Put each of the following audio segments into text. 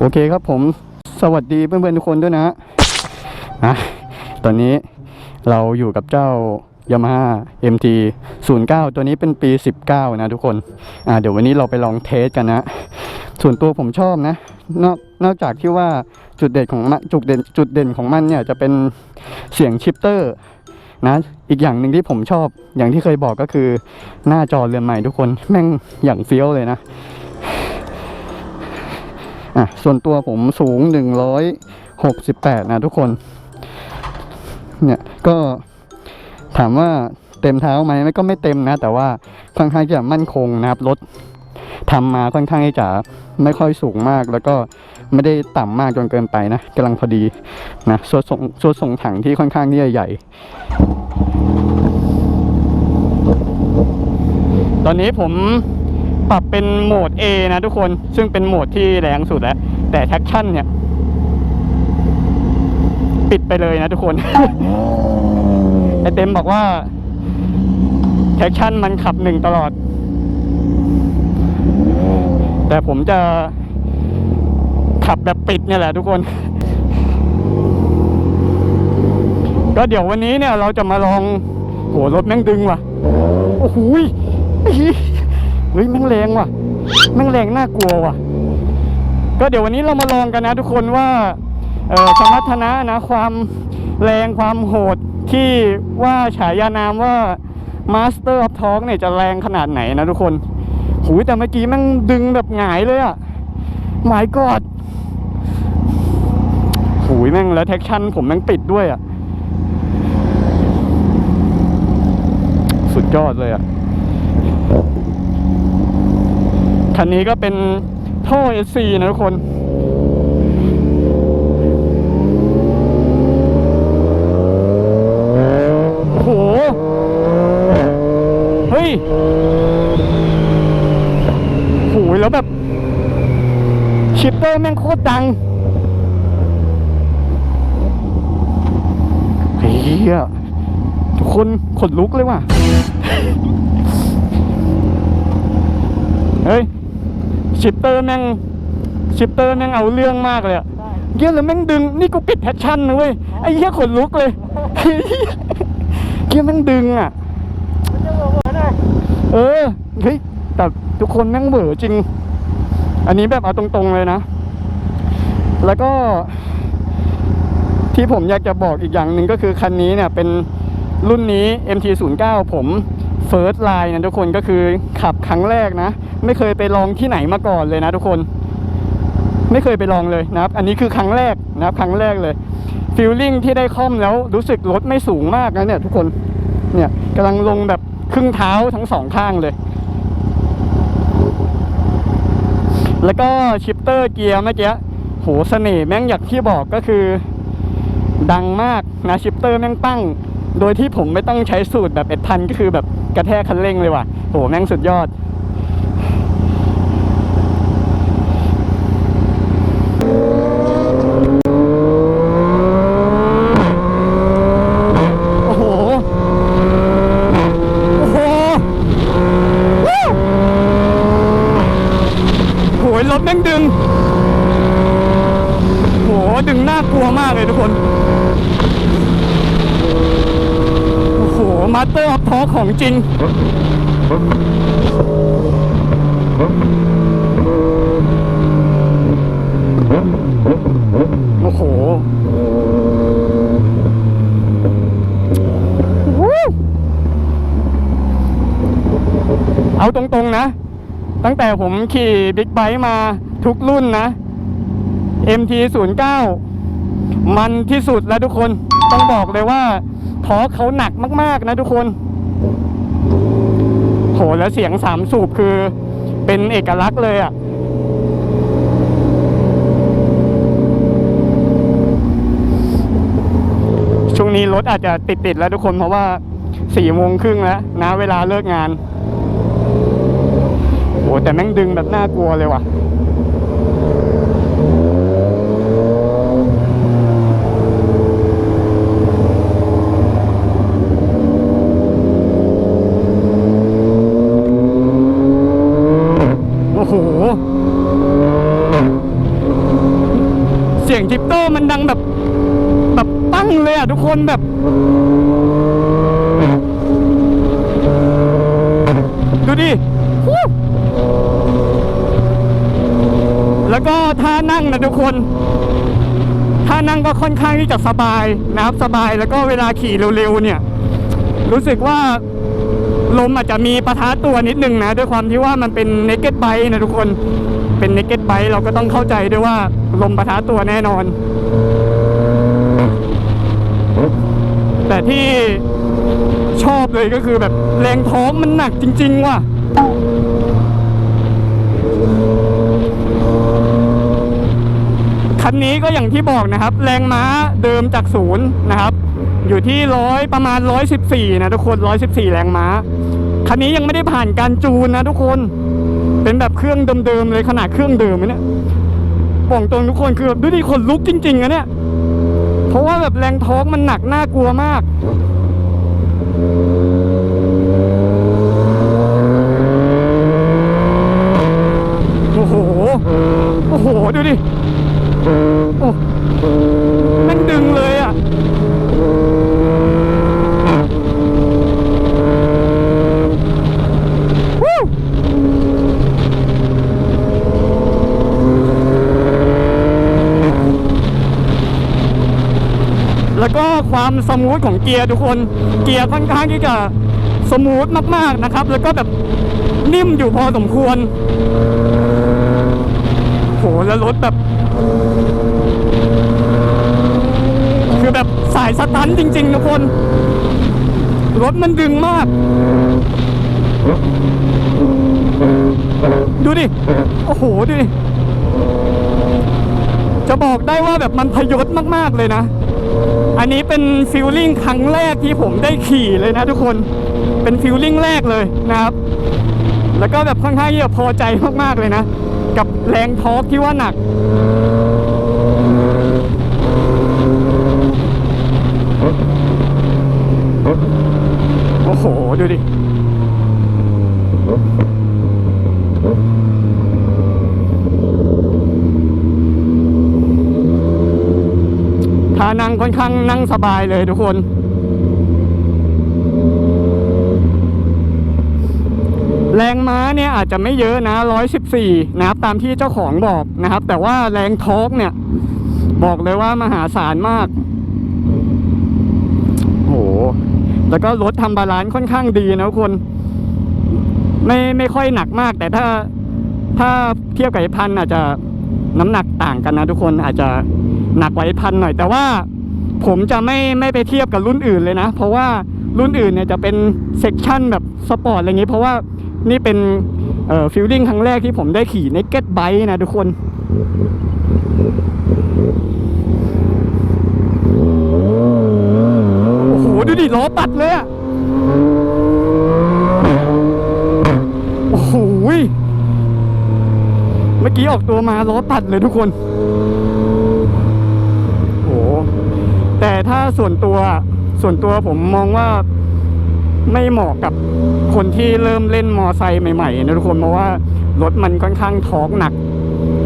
โอเคครับผมสวัสดีเพื่อนๆทุกคนด้วยนะฮะตอนนี้เราอยู่กับเจ้า Yamaha MT 09 ตัวนี้เป็นปี 19 นะทุกคนอ่าเดี๋ยววันนี้เราไปลองเทสกันนะ ส่วนตัวผมชอบนะ นอกนอกจากที่ว่าจุดเด่นของมันจุดเด่นจุดเด่นของมันเนี่ยจะเป็นเสียงชิปเตอร์นะ อีกอย่างหนึ่งที่ผมชอบอย่างที่เคยบอกก็คือหน้าจอเรือนใหม่ทุกคนแม่งอย่างเฟี้ยวเลยนะ อะส่วนตัวผมสูง 168 นะทุกคน เนี่ยก็ถามว่าเต็มเท้าไหมมันก็ไม่เต็มนะ แต่ว่าค่อนข้างจะมั่นคงนะครับรถทำมาค่อนข้างที่จะไม่ค่อยสูงมาก แล้วก็ไม่ได้ต่ำมากจนเกินไปนะกำลังพอดีนะส่วนส่งส่วนส่งถังที่ค่อนข้างที่จะใหญ่ ตอนนี้ผม ปรับเป็นโหมด A นะทุกคน ซึ่งเป็นโหมดที่แรงสุดแล้ว แต่แท็กชั่นเนี่ย ปิดไปเลยนะทุกคน ไอเต็มบอกว่าแท็กชั่นมันขับหนึ่งตลอด แต่ผมจะขับแบบปิดเนี่ยแหละทุกคน ก็เดี๋ยววันนี้เนี่ยเราจะมาลองโหรถแม่งดึงว่ะ โอ้โห เฮ้ยแม่งแรงว่ะแม่งแรงน่ากลัวว่ะ ก็เดี๋ยววันนี้เรามาลองกันนะทุกคนว่าเออสมรรถนะนะความแรงความโหดที่ว่าฉายานามว่า Master of Talk เนี่ยจะแรงขนาดไหนนะทุกคนหูยแต่เมื่อกี้แม่งดึงแบบหงายเลยอะหมายกอดหูยแม่งแล้วแท็กชั่นผมแม่งปิดด้วยอะสุดยอดเลยอะ คันนี้ก็เป็นท่อ SC นะทุกคนโอ้โหเฮ้ยโหยแล้วแบบ ชิปเตอร์แม่งโคตรดังเฮียทุกคนขนลุกเลยว่ะ เฮ้ย ชิปเตอร์แม่งชิปเตอร์แม่งเอาเรื่องมากเลยอะเยี่ยแล้วแม่งดึงนี่กูปิดแพชชั่นนะเว้ยไอ้เหี้ยขนลุกเลยเหี้ยเหี้ยแม่งดึงอะเออเฮ้ยแต่ทุกคนแม่งเบอจริง อันนี้แบบเอาตรงๆเลยนะ แล้วก็ที่ผมอยากจะบอกอีกอย่างหนึ่งก็คือคันนี้เนี่ยเป็นรุ่นนี้ MT09 ผม First Line นะทุกคนก็คือขับครั้งแรกนะ ไม่เคยไปลองที่ไหนมาก่อนเลยนะทุกคน ไม่เคยไปลองเลยนะครับ อันนี้คือครั้งแรกนะครับ ครั้งแรกเลยฟีลลิ่งที่ได้คล่อมแล้วรู้สึกรถไม่สูงมากนะเนี่ยทุกคนเนี่ยกำลังลงแบบครึ่งเท้าทั้งสองข้างเลย แล้วก็ชิปเตอร์เกียร์เมื่อกี้โหเสน่ห์แม่งอยางที่บอกก็คือ ดังมากนะชิปเตอร์แม่งปั้ง โดยที่ผมไม่ต้องใช้สูตรแบบเอ็ดพันก็คือแบบ กระแทกคันเร่งเลยว่ะโหแม่งสุดยอด โอ้โห โอ้โหวู้โหยรถแม่งดึง โห ดึงน่ากลัวมากเลยทุกคน โอ้โห มาสเตอร์ออฟทอของจริง โอ้โหวู้เอาตรงๆนะ ตั้งแต่ผมขี่บิ๊กไบค์มาทุกรุ่นนะ MT09 มันที่สุดแล้วทุกคนต้องบอกเลยว่า ทอร์คเขาหนักมาก ๆ นะทุกคน โห แล้วเสียงสามสูบคือเป็นเอกลักษณ์เลยอะ่ะ ช่วงนี้รถอาจจะติด ๆ แล้วทุกคนเพราะว่าสี่โมงครึ่งแล้วนะเวลาเลิกงานโอ้แต่แม่งดึงแบบน่ากลัวเลยว่ะ โอ้โหสียงทิปโต้มันดังแบบ แบบปั้งเลยอะทุกคนแบบ ดูดิ แล้วก็ท่านั่งนะทุกคนท่านั่งก็ค่อนข้างที่จะสบายนะครับสบายแล้วก็เวลาขี่เร็วๆเนี่ย รู้สึกว่า ลมอาจจะมีประทะตัวนิดนึงนะ ด้วยความที่ว่ามันเป็นเนกเก็ตไบนะทุกคน เป็นเนกเก็ตไบเราก็ต้องเข้าใจด้วยว่าลมประทะตัวแน่นอน แต่ที่ชอบเลยก็คือแบบแรงท้องมันหนักจริง ๆ ว่ะคันนี้ก็อย่างที่บอกนะครับ แรงม้าเดิมจากศูนย์นะครับ อยู่ที่ร้อยประมาณร้อยสิบสี่นะทุกคนร้อยสิบสี่แรงม้า คันนี้ยังไม่ได้ผ่านการจูนนะทุกคน เป็นแบบเครื่องเดิมๆเลยขนาดเครื่องเดิมเลยเนี่ยบอกตรงทุกคนคือแบบดูดิคนลุกจริงๆอะเนี่ย เพราะว่าแบบแรงท้องมันหนักน่ากลัวมากโอ้โห โอ้โห ดูดิ โอ้แม่งดึงเลยอะ วู้ แล้วก็ความสมูทของเกียร์ทุกคนเกียร์ค่อนข้างที่จะสมูทมากๆนะครับ แล้วก็แบบนิ่มอยู่พอสมควรโหแล้วรถแบบ คือแบบสายสตันจริง ๆ ทุกคน รถมันดึงมาก ดูดิ โอ้โห ดูดิ จะบอกได้ว่าแบบมันพยศมาก ๆ เลยนะ อันนี้เป็นฟิลลิ่งครั้งแรกที่ผมได้ขี่เลยนะทุกคน เป็นฟิลลิ่งแรกเลยนะครับ แล้วก็แบบค่อนข้างที่จะพอใจมากๆเลยนะ กับแรงทอร์กที่ว่าหนัก โอ้โห ดูดิ ท่านั่งค่อนข้างนั่งสบายเลยทุกคน แรงม้าเนี่ยอาจจะไม่เยอะนะ 114 นะครับ ตามที่เจ้าของบอกนะครับ แต่ว่าแรงทอร์กเนี่ย บอกเลยว่ามหาศาลมากโหแล้วก็รถทำบาลานซ์ค่อนข้างดีนะทุกคน ไม่ไม่ค่อยหนักมาก แต่ถ้าถ้าเทียบกับพันอาจจะน้ำหนักต่างกันนะทุกคนอาจจะ หนักกว่าไอ้พันหน่อยแต่ว่าผมจะไม่ไม่ไปเทียบกับรุ่นอื่นเลยนะ เพราะว่ารุ่นอื่นเนี่ยจะเป็นเซกชันแบบสปอร์ตอะไรอย่างนี้ เพราะว่านี่เป็นเอ่อฟิลลิ่งครั้งแรกที่ผมได้ขี่ในเก็ตไบนะทุกคน โอ้โห ดูดิล้อปัดเลยอะโอ้โหเมื่อกี้ออกตัวมาล้อปัดเลยทุกคน โอ้โห แต่ ถ้าส่วนตัวส่วนตัวผมมองว่าไม่เหมาะกับคนที่เริ่มเล่นมอไซค์ใหม่ๆนะทุกคนเพราะว่ารถมันค่อนข้างท้องหนัก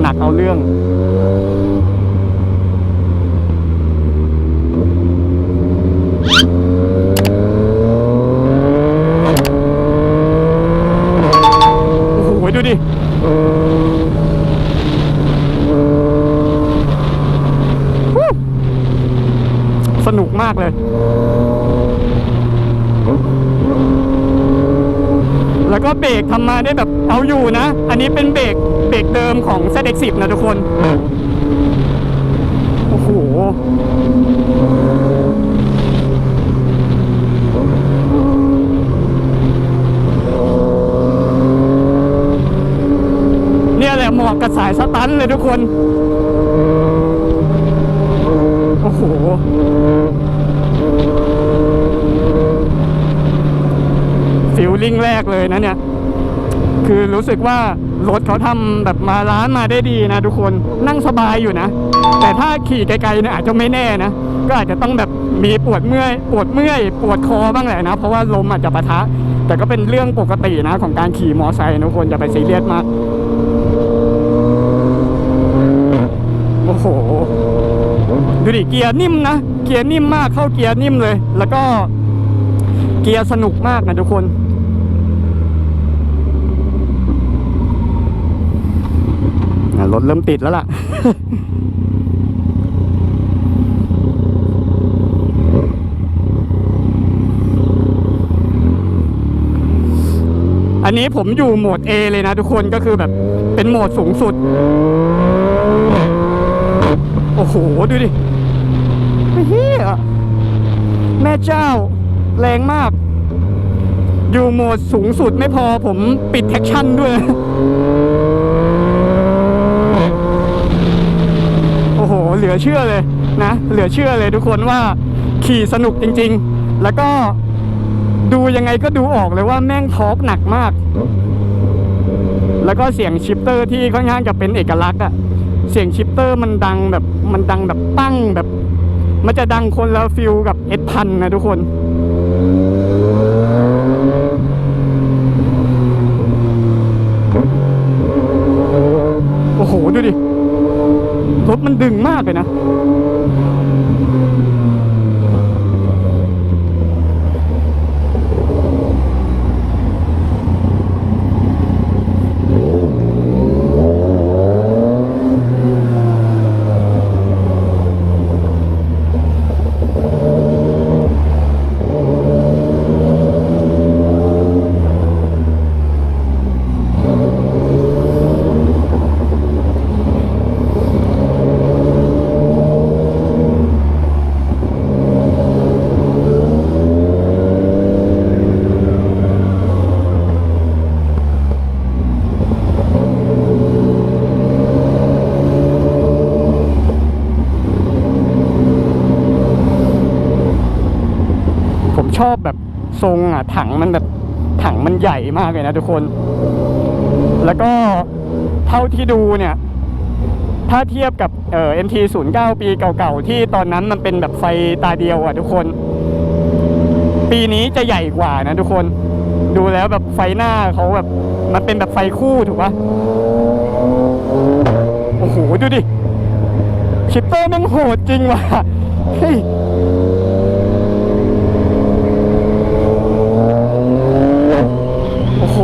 หนักเอาเรื่อง โอ้โห ดูดิ ฮู้สนุกมากเลย แล้วก็เบรกทำ มาได้แบบเอาอยู่นะ อันนี้เป็นเบรกเบรกเดิมของ ZX10 นะทุกคน โอ้โหเนี่ยแหละเหมาะกับสายสตันเลยทุกคน โอ้โหฟิลลิ่งแรกเลยนะเนี่ย คือรู้สึกว่ารถเขาทำแบบมาร้านมาได้ดีนะทุกคนนั่งสบายอยู่นะ แต่ถ้าขี่ไกลๆเนี่ยอาจจะไม่แน่นะ ก็อาจจะต้องแบบมีปวดเมื่อยปวดเมื่อยปวดคอบ้างแหละนะ เพราะว่าลมอาจจะปะทะ แต่ก็เป็นเรื่องปกตินะของการขี่มอไซค์นะทุกคนอย่าไปซีเรียสมากโอ้โหดิเกียร์นิ่มนะเกียร์นิ่มมากเข้าเกียร์นิ่มเลย แล้วก็เกียร์สนุกมากนะทุกคน อะ รถเริ่มติดแล้วล่ะ อันนี้ผมอยู่โหมด A เลยนะทุกคนก็คือแบบเป็นโหมดสูงสุด โอ้โห ดูดิเฮียแม่เจ้าแรงมาก อยู่โหมดสูงสุดไม่พอผมปิดแท็กชั่นด้วย โอ้โห เหลือเชื่อเลยนะ เหลือเชื่อเลยทุกคนว่าขี่สนุกจริง ๆ แล้วก็ดูยังไงก็ดูออกเลยว่าแม่งทอร์กหนักมาก แล้วก็เสียงชิปเตอร์ที่ค่อนข้างจะเป็นเอกลักษณ์อะเสียงชิปเตอร์มันดังแบบมันดังแบบปั้งแบบ มันจะดังคนละฟิลกับเอสพันนะทุกคน โอ้โห ดูดิ รถมันดึงมากเลยนะ ชอบแบบทรงอะถังมันแบบถังมันใหญ่มากเลยนะทุกคน แล้วก็เท่าที่ดูเนี่ย ถ้าเทียบกับเอ่อ MT 0 9 ปีเก่าๆ ที่ตอนนั้นมันเป็นแบบไฟตาเดียวอะทุกคน ปีนี้จะใหญ่กว่านะทุกคน ดูแล้วแบบไฟหน้าเขาแบบมันเป็นแบบไฟคู่ถูกปะโอ้โห ดูดิชิปเตอร์แม่งโหดจริงว่ะเฮ้ย โอ้โห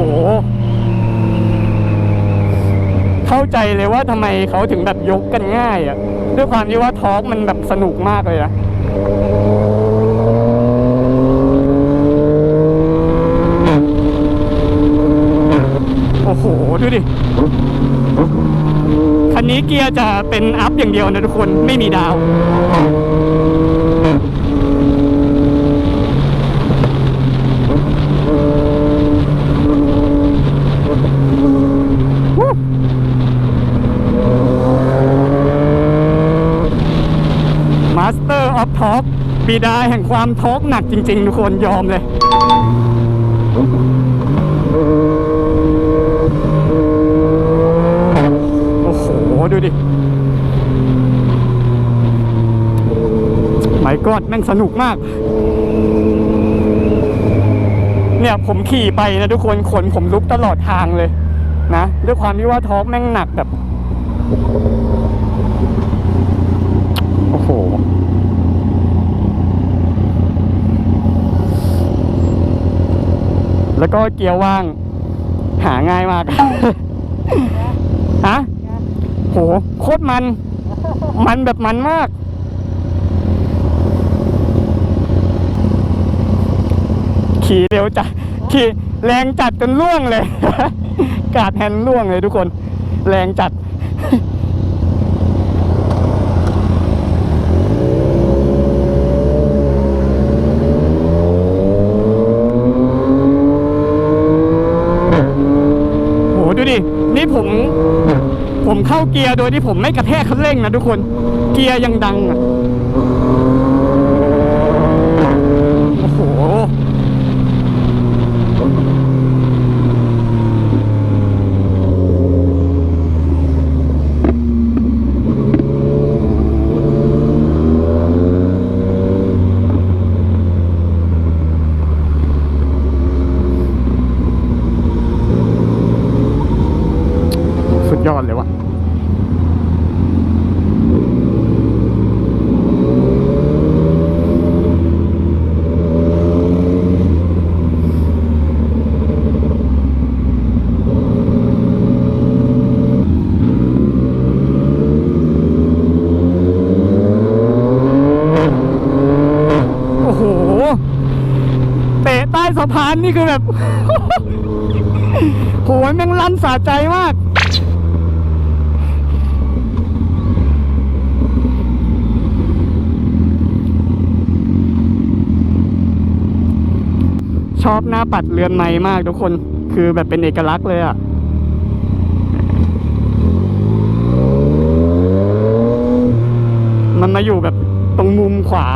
เข้า ใจเลยว่าทำไมเขาถึงแบบยกกันง่ายอะ่ะด้วยความที่ว่าทอล์กมันแบบสนุกมากเลยอะโอ้โห ดูดิ คันนี้เกียร์จะเป็นอัพอย่างเดียวนะทุกคนไม่มีดาว มาสเตอร์ออฟ ทอ k บิดาแห่งความทอกหนักจริง ๆ ทุกคนยอมเลยโอ้โหดูดิไม่กอดแม่งสนุกมาก เนี่ยผมขี่ไปนะทุกคนขนผมลุกตลอดทางเลย นะ ด้วยความที่ว่าทอกแม่งหนักแบบ โอ้โห แล้วก็เกียร์ว่าง หาง่ายมาก ฮะ โห โคตรมัน มันแบบมันมาก ขี่เร็วจัด ขี่แรงจัดจนล่วงเลย กาดแฮนด์ล่วงเลยทุกคน แรงจัด โหดูดิ นี่ ผม ผมเข้าเกียร์โดยที่ผมไม่กระแทกคันเร่งนะทุกคน เกียร์ยังดังอะ โอ้โห สุดยอดเลยว่ะ สะพานนี่คือแบบ โหยแม่งลั่นสะใจมากชอบหน้าปัดเรือนไม้มากทุกคน คือแบบเป็นเอกลักษณ์เลยอะ่ะ มันมาอยู่แบบตรงมุมขวา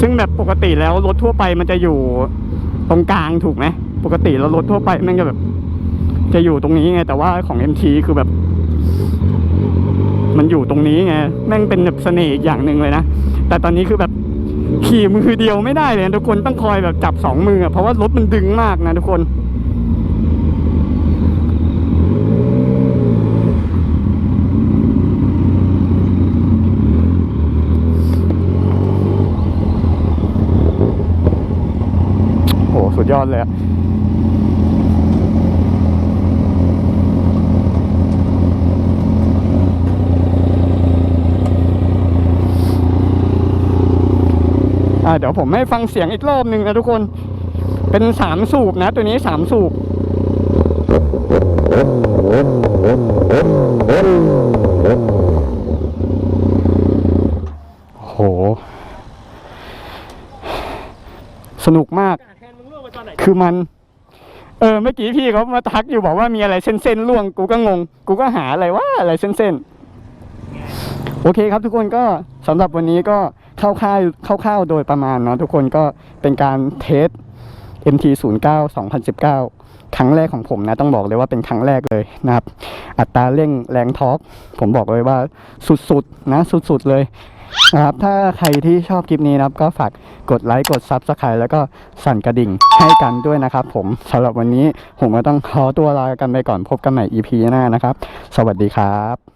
ซึ่ง แบบปกติแล้วรถทั่วไปมันจะอยู่ตรงกลางถูกไหมปกติแล้วรถทั่วไปแมันจะแบบ จะอยู่ตรงนี้ไง แต่ว่าของ MT คือแบบ มันอยู่ตรงนี้ไงแม่งเป็นแบบเสน่ห์อีกอย่างหนึ่งเลยนะแต่ตอนนี้คือแบบขี่มือเดียวไม่ได้เลยทุกคนต้องคอยแบบจับสองมือเพราะว่ารถมันดึงมากนะทุกคน สุดยอดเลยอะอ่าเดี๋ยวผมให้ฟังเสียงอีกรอบหนึ่งนะทุกคน เป็นสามสูบนะ ตัวนี้สามสูบโห สนุกมาก คือมัน เออเมื่อกี้พี่เขามาทักอยู่บอกว่ามีอะไรเส้นๆล่วง กูก็งง กูก็หาอะไรว่าอะไรเส้นๆโอเคครับทุกคนก็สำหรับวันนี้ก็คร่าวๆคร่าๆโดยประมาณเนาะทุกคนก็เป็นการเทส MT09 2019 ครั้งแรกของผมนะ ต้องบอกเลยว่าเป็นครั้งแรกเลยนะครับ อัตราเร่งแรงทอร์กผมบอกเลยว่าสุดๆนะ สุดๆเลย นะครับถ้าใครที่ชอบคลิปนี้นะครับ ก็ฝากกดไลค์กด Subscribe แล้วก็สั่นกระดิ่งให้กันด้วยนะครับผมสำหรับวันนี้ผมก็ต้องขอตัวลากันไปก่อนพบกันใหม่ EP หน้านะครับ สวัสดีครับ